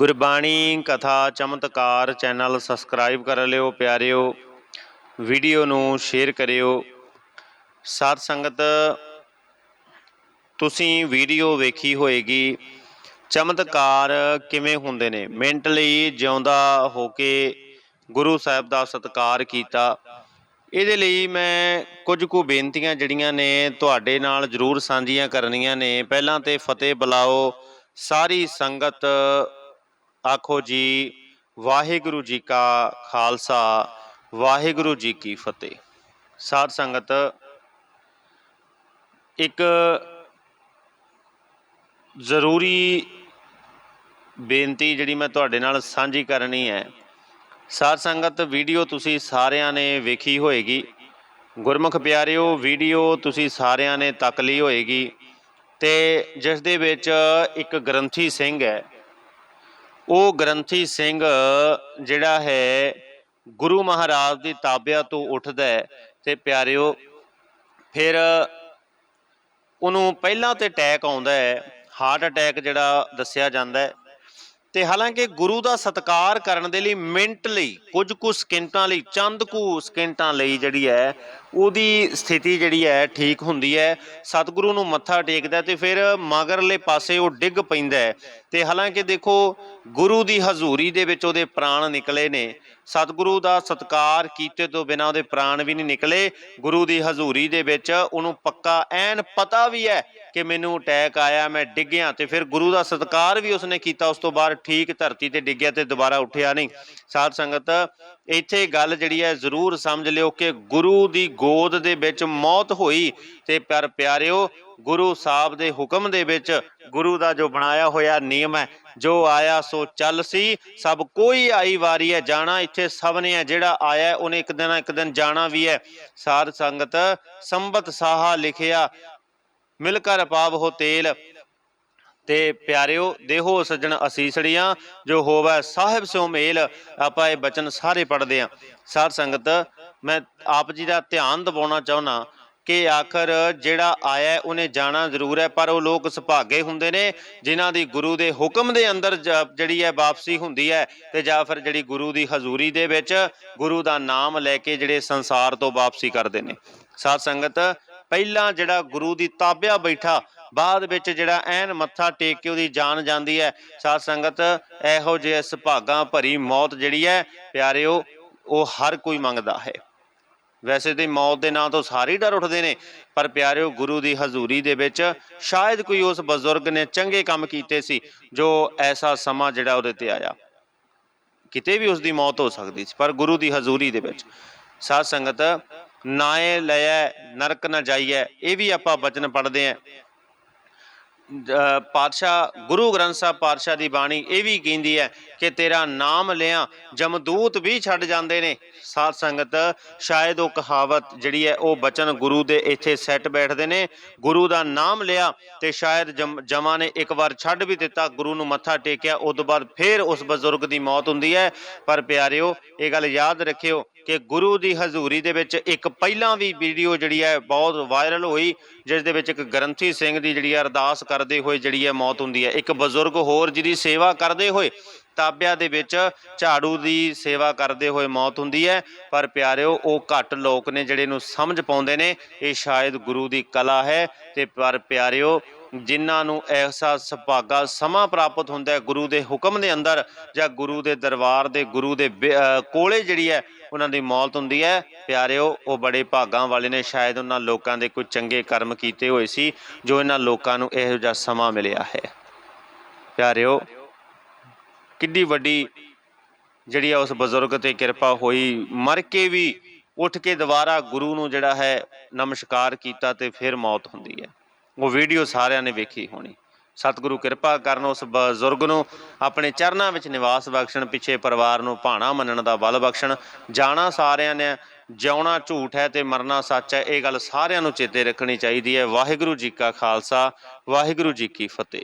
ਗੁਰਬਾਣੀ ਕਥਾ ਚਮਤਕਾਰ channel subscribe ਕਰ ਲਿਓ ਪਿਆਰਿਓ, ਵੀਡੀਓ ਨੂੰ ਸ਼ੇਅਰ ਕਰਿਓ। ਸਾਧ ਸੰਗਤ, ਤੁਸੀਂ ਵੀਡੀਓ ਵੇਖੀ ਹੋਏਗੀ, ਚਮਤਕਾਰ ਕਿਵੇਂ ਹੁੰਦੇ ਨੇ? ਮਿੰਟ ਲਈ ਜਿਉਂਦਾ ਹੋ ਕੇ ਗੁਰੂ ਸਾਹਿਬ ਦਾ ਸਤਿਕਾਰ ਕੀਤਾ। ਇਹਦੇ ਲਈ ਮੈਂ ਕੁਝ ਕੁ ਬੇਨਤੀਆਂ ਜਿਹੜੀਆਂ ਨੇ ਤੁਹਾਡੇ ਨਾਲ ਜ਼ਰੂਰ ਸਾਂਝੀਆਂ ਕਰਨੀਆਂ ਨੇ। ਪਹਿਲਾਂ ਤੇ ਫਤਿਹ ਬੁਲਾਓ। ਸਾਰੀ ਸੰਗਤ ਆਖੋ ਜੀ, ਵਾਹਿਗੁਰੂ ਜੀ ਕਾ ਖਾਲਸਾ, ਵਾਹਿਗੁਰੂ ਜੀ ਕੀ ਫਤਿਹ। ਸਾਧ ਸੰਗਤ, ਇੱਕ ਜ਼ਰੂਰੀ ਬੇਨਤੀ ਜਿਹੜੀ ਮੈਂ ਤੁਹਾਡੇ ਨਾਲ ਸਾਂਝੀ ਕਰਨੀ ਹੈ। ਸਾਧ ਸੰਗਤ, ਵੀਡੀਓ ਤੁਸੀਂ ਸਾਰਿਆਂ ਨੇ ਵੇਖੀ ਹੋਏਗੀ। ਗੁਰਮੁਖ ਪਿਆਰਿਓ, ਵੀਡੀਓ ਤੁਸੀਂ ਸਾਰਿਆਂ ਨੇ ਤੱਕ ਲਈ ਹੋਏਗੀ। ਤੇ ਜਿਸ ਦੇ ਵਿੱਚ ਇੱਕ ਗ੍ਰੰਥੀ ਸਿੰਘ ਹੈ ਉਹ ਗ੍ਰੰਥੀ ਸਿੰਘ, ਜਿਹੜਾ ਹੈ, ਗੁਰੂ ਮਹਾਰਾਜ ਦੀ ਤਾਬਿਆ ਤੋਂ ਉੱਠਦਾ ਹੈ ਤੇ ਪਿਆਰਿਓ, ਫਿਰ ਉਹਨੂੰ ਪਹਿਲਾਂ ਤੇ ਅਟੈਕ ਆਉਂਦਾ ਹੈ ਹਾਰਟ ਅਟੈਕ ਜਿਹੜਾ ਦੱਸਿਆ ਜਾਂਦਾ ਹੈ ਤੇ ਹਾਲਾਂਕਿ ਗੁਰੂ ਦਾ ਸਤਕਾਰ ਕਰਨ ਦੇ ਲਈ ਮਿੰਟ ਲਈ, ਕੁਝ ਕੁ ਸਕਿੰਟਾਂ ਲਈ, ਚੰਦ ਕੁ ਸਕਿੰਟਾਂ ਲਈ ਜਿਹੜੀ ਹੈ ਉਹਦੀ ਸਥਿਤੀ ਜਿਹੜੀ ਹੈ ਠੀਕ ਹੁੰਦੀ ਹੈ। ਸਤਿਗੁਰੂ ਨੂੰ ਮੱਥਾ ਟੇਕਦਾ ਤੇ ਫਿਰ ਮਗਰਲੇ ਪਾਸੇ ਉਹ ਡਿੱਗ ਪੈਂਦਾ ਹੈ। ਤੇ ਹਾਲਾਂਕਿ ਦੇਖੋ, ਗੁਰੂ ਦੀ ਹਜ਼ੂਰੀ ਦੇ ਵਿੱਚ ਉਹਦੇ ਪ੍ਰਾਣ ਨਿਕਲੇ ਨੇ। ਸਤਿਗੁਰੂ ਦਾ ਸਤਕਾਰ ਕੀਤੇ ਤੋਂ ਬਿਨਾਂ ਉਹਦੇ ਪ੍ਰਾਣ ਵੀ ਨਹੀਂ ਨਿਕਲੇ। ਗੁਰੂ ਦੀ ਹਜ਼ੂਰੀ ਦੇ ਵਿੱਚ ਉਹਨੂੰ ਪੱਕਾ ਐਨ ਪਤਾ ਵੀ ਹੈ ਕਿ ਮੈਨੂੰ ਅਟੈਕ ਆਇਆ, ਮੈਂ ਡਿੱਗਿਆ ਤੇ ਫਿਰ ਗੁਰੂ ਦਾ ਸਤਕਾਰ ਵੀ ਉਸਨੇ ਕੀਤਾ, ਉਸ ਤੋਂ ਬਾਅਦ ਠੀਕ ਧਰਤੀ ਤੇ ਡਿੱਗਿਆ ਤੇ ਦੁਬਾਰਾ ਉੱਠਿਆ ਨਹੀਂ। ਸਾਧ ਸੰਗਤ, ਇੱਥੇ ਗੱਲ ਜਿਹੜੀ ਹੈ ਜ਼ਰੂਰ ਸਮਝ ਲਿਓ ਕਿ ਗੁਰੂ ਦੀ ਗੋਦ ਦੇ ਵਿੱਚ ਮੌਤ ਹੋਈ ਤੇ ਪਰ ਪਿਆਰਿਓ, ਗੁਰੂ ਸਾਹਿਬ ਦੇ ਹੁਕਮ ਦੇ ਵਿੱਚ ਗੁਰੂ ਦਾ ਜੋ ਬਣਾਇਆ ਹੋਇਆ ਨਿਯਮ ਹੈ, ਜੋ ਆਇਆ ਸੋ ਚੱਲ ਸੀ, ਸਭ ਕੋਈ ਆਈ ਵਾਰੀ ਹੈ, ਜਾਣਾ ਇੱਥੇ ਸਭ ਨੇ ਹੈ, ਜਿਹੜਾ ਆਇਆ ਉਹਨੇ ਇੱਕ ਦਿਨ ਇੱਕ ਦਿਨ ਜਾਣਾ ਵੀ ਹੈ। ਸਾਧ ਸੰਗਤ ਸੰਬਤ ਸਾਹਾ ਲਿਖਿਆ ਮਿਲ ਕਰ ਪਾਵ ਹੋ ਤੇਲ ਤੇ ਪਿਆਰਿਓ, ਦੇਹੋ ਸੱਜਣ ਅਸੀਸੜੀਆਂ, ਜੋ ਹੋਵੇ ਸਾਹਿਬ ਸਿਓ ਮੇਲ, ਆਪਾਂ ਇਹ ਬਚਨ ਸਾਰੇ ਪੜ੍ਹਦੇ ਆਂ। ਸਾਧ ਸੰਗਤ, ਮੈਂ ਆਪ ਜੀ ਦਾ ਧਿਆਨ ਦਿਵਾਉਣਾ ਚਾਹੁੰਨਾ ਕਿ ਆਖਰ ਜਿਹੜਾ ਆਇਆ ਉਹਨੇ ਜਾਣਾ ਜ਼ਰੂਰ ਹੈ, ਪਰ ਉਹ ਲੋਕ ਸੁਭਾਗੇ ਹੁੰਦੇ ਨੇ, ਜਿਨ੍ਹਾਂ ਦੀ ਗੁਰੂ ਦੇ ਹੁਕਮ ਦੇ ਅੰਦਰ ਜਿਹੜੀ ਹੈ ਵਾਪਸੀ ਹੁੰਦੀ ਹੈ ਤੇ ਜਾਂ ਫਿਰ ਜਿਹੜੀ ਗੁਰੂ ਦੀ ਹਜ਼ੂਰੀ ਦੇ ਵਿੱਚ ਗੁਰੂ ਦਾ ਨਾਮ ਲੈ ਕੇ ਜਿਹੜੇ ਸੰਸਾਰ ਤੋਂ ਵਾਪਸੀ ਕਰਦੇ ਨੇ। ਸਾਧ ਸੰਗਤ, ਪਹਿਲਾਂ ਜਿਹੜਾ ਗੁਰੂ ਦੀ ਤਾਬਿਆ ਬੈਠਾ ਬਾਅਦ ਵਿੱਚ ਜਿਹੜਾ ਐਨ ਮੱਥਾ ਟੇਕ ਕੇ ਉਹਦੀ ਜਾਨ ਜਾਂਦੀ ਹੈ। ਸਾਧ ਸੰਗਤ, ਇਹੋ ਜਿਹੇ ਸੁਭਾਗਾਂ ਭਰੀ ਮੌਤ ਜਿਹੜੀ ਹੈ, ਪਿਆਰਿਓ, ਉਹ ਹਰ ਕੋਈ ਮੰਗਦਾ ਹੈ। ਵੈਸੇ ਤੇ ਮੌਤ ਦੇ ਨਾਂ ਤੋਂ ਸਾਰੇ ਡਰ ਉੱਠਦੇ ਨੇ, ਪਰ ਪਿਆਰਿਓ, ਗੁਰੂ ਦੀ ਹਜ਼ੂਰੀ ਦੇ ਵਿੱਚ ਸ਼ਾਇਦ ਕੋਈ ਉਸ ਬਜ਼ੁਰਗ ਨੇ ਚੰਗੇ ਕੰਮ ਕੀਤੇ ਸੀ, ਜੋ ਐਸਾ ਸਮਾਂ ਜਿਹੜਾ ਉਹਦੇ ਤੇ ਆਇਆ। ਕਿਤੇ ਵੀ ਉਸ ਦੀ ਮੌਤ ਹੋ ਸਕਦੀ ਸੀ, ਪਰ ਗੁਰੂ ਦੀ ਹਜ਼ੂਰੀ ਦੇ ਵਿੱਚ। ਸਾਧ ਸੰਗਤ, ਨਾਏ ਲਿਆ ਨਰਕ ਨਾ ਜਾਈਏ ਇਹ ਵੀ ਆਪਾਂ ਬਚਨ ਪੜ੍ਹਦੇ ਆਂ ਪਾਤਸ਼ਾਹ, ਗੁਰੂ ਗ੍ਰੰਥ ਸਾਹਿਬ ਪਾਤਸ਼ਾਹ ਦੀ ਬਾਣੀ ਇਹ ਵੀ ਕਹਿੰਦੀ ਹੈ ਕਿ ਤੇਰਾ ਨਾਮ ਲਿਆ, ਜਮਦੂਤ ਵੀ ਛੱਡ ਜਾਂਦੇ ਨੇ। ਸਾਧ ਸੰਗਤ, ਸ਼ਾਇਦ ਉਹ ਕਹਾਵਤ ਜਿਹੜੀ ਹੈ, ਉਹ ਬਚਨ ਗੁਰੂ ਦੇ ਇੱਥੇ ਸੈੱਟ ਬੈਠਦੇ ਨੇ। ਗੁਰੂ ਦਾ ਨਾਮ ਲਿਆ ਤੇ ਸ਼ਾਇਦ ਜਮ- ਜਮਾਂ ਨੇ ਇੱਕ ਵਾਰ ਛੱਡ ਵੀ ਦਿੱਤਾ, ਗੁਰੂ ਨੂੰ ਮੱਥਾ ਟੇਕਿਆ, ਉਸ ਤੋਂ ਬਾਅਦ ਫਿਰ ਉਸ ਬਜ਼ੁਰਗ ਦੀ ਮੌਤ ਹੁੰਦੀ ਹੈ। ਪਰ ਪਿਆਰਿਓ, ਇਹ ਗੱਲ ਯਾਦ ਰੱਖਿਓ ਕਿ ਗੁਰੂ ਦੀ ਹਜ਼ੂਰੀ ਦੇ ਵਿੱਚ ਇੱਕ ਪਹਿਲਾਂ ਵੀ ਵੀਡੀਓ ਜਿਹੜੀ ਹੈ ਬਹੁਤ ਵਾਇਰਲ ਹੋਈ, ਜਿਸ ਦੇ ਵਿੱਚ ਇੱਕ ਗ੍ਰੰਥੀ ਸਿੰਘ ਦੀ ਜਿਹੜੀ ਹੈ ਅਰਦਾਸ ਕਰਦੇ ਹੋਏ ਜਿਹੜੀ ਹੈ ਮੌਤ ਹੁੰਦੀ ਹੈ। ਇੱਕ ਬਜ਼ੁਰਗ ਹੋਰ ਜਿਹਦੀ ਸੇਵਾ ਕਰਦੇ ਹੋਏ ਤਾਬਿਆਂ ਦੇ ਵਿੱਚ ਝਾੜੂ ਦੀ ਸੇਵਾ ਕਰਦੇ ਹੋਏ ਮੌਤ ਹੁੰਦੀ ਹੈ। ਪਰ ਪਿਆਰਿਓ, ਉਹ ਘੱਟ ਲੋਕ ਨੇ ਜਿਹੜੇ ਨੂੰ ਸਮਝ ਪਾਉਂਦੇ ਨੇ, ਇਹ ਸ਼ਾਇਦ ਗੁਰੂ ਦੀ ਕਲਾ ਹੈ ਤੇ ਪਰ ਪਿਆਰਿਓ, ਜਿਨ੍ਹਾਂ ਨੂੰ ਐਸਾ ਸੁਭਾਗਾ ਸਮਾਂ ਪ੍ਰਾਪਤ ਹੁੰਦਾ ਹੈ ਗੁਰੂ ਦੇ ਹੁਕਮ ਦੇ ਅੰਦਰ ਜਾਂ ਗੁਰੂ ਦੇ ਦਰਬਾਰ ਦੇ, ਗੁਰੂ ਦੇ ਬੇ- ਕੋਲੇ ਜਿਹੜੀ ਹੈ ਉਹਨਾਂ ਦੀ ਮੌਤ ਹੁੰਦੀ ਹੈ। ਪਿਆਰਿਓ, ਉਹ ਬੜੇ ਭਾਗਾਂ ਵਾਲੇ ਨੇ। ਸ਼ਾਇਦ ਉਹਨਾਂ ਲੋਕਾਂ ਦੇ ਕੋਈ ਚੰਗੇ ਕਰਮ ਕੀਤੇ ਹੋਏ ਸੀ, ਜੋ ਇਹਨਾਂ ਲੋਕਾਂ ਨੂੰ ਇਹੋ ਜਿਹਾ ਸਮਾਂ ਮਿਲਿਆ ਹੈ। ਪਿਆਰਿਓ, ਕਿੱਡੀ ਵੱਡੀ ਜਿਹੜੀ ਆ ਉਸ ਬਜ਼ੁਰਗ ਤੇ ਕਿਰਪਾ ਹੋਈ, ਮਰ ਕੇ ਵੀ ਉੱਠ ਕੇ ਦੁਬਾਰਾ ਗੁਰੂ ਨੂੰ ਜਿਹੜਾ ਹੈ ਨਮਸਕਾਰ ਕੀਤਾ ਤੇ ਫਿਰ ਮੌਤ ਹੁੰਦੀ ਹੈ। ਉਹ ਵੀਡੀਓ ਸਾਰਿਆਂ ਨੇ ਵੇਖੀ ਹੋਣੀ। ਸਤਿਗੁਰੂ ਕਿਰਪਾ ਕਰਨ ਉਸ ਬਜ਼ੁਰਗ ਨੂੰ ਆਪਣੇ ਚਰਨਾਂ ਵਿੱਚ ਨਿਵਾਸ ਬਖਸ਼ਣ, ਪਿੱਛੇ ਪਰਿਵਾਰ ਨੂੰ ਭਾਣਾ ਮੰਨਣ ਦਾ ਬਲ ਬਖਸ਼ਣ। ਜਾਣਾ ਸਾਰਿਆਂ ਨੇ, ਜਿਉਣਾ ਝੂਠ ਹੈ ਤੇ ਮਰਨਾ ਸੱਚ ਹੈ, ਇਹ ਗੱਲ ਸਾਰਿਆਂ ਨੂੰ ਚੇਤੇ ਰੱਖਣੀ ਚਾਹੀਦੀ ਹੈ। ਵਾਹਿਗੁਰੂ ਜੀ ਕਾ ਖਾਲਸਾ, ਵਾਹਿਗੁਰੂ ਜੀ ਕੀ ਫਤਿਹ।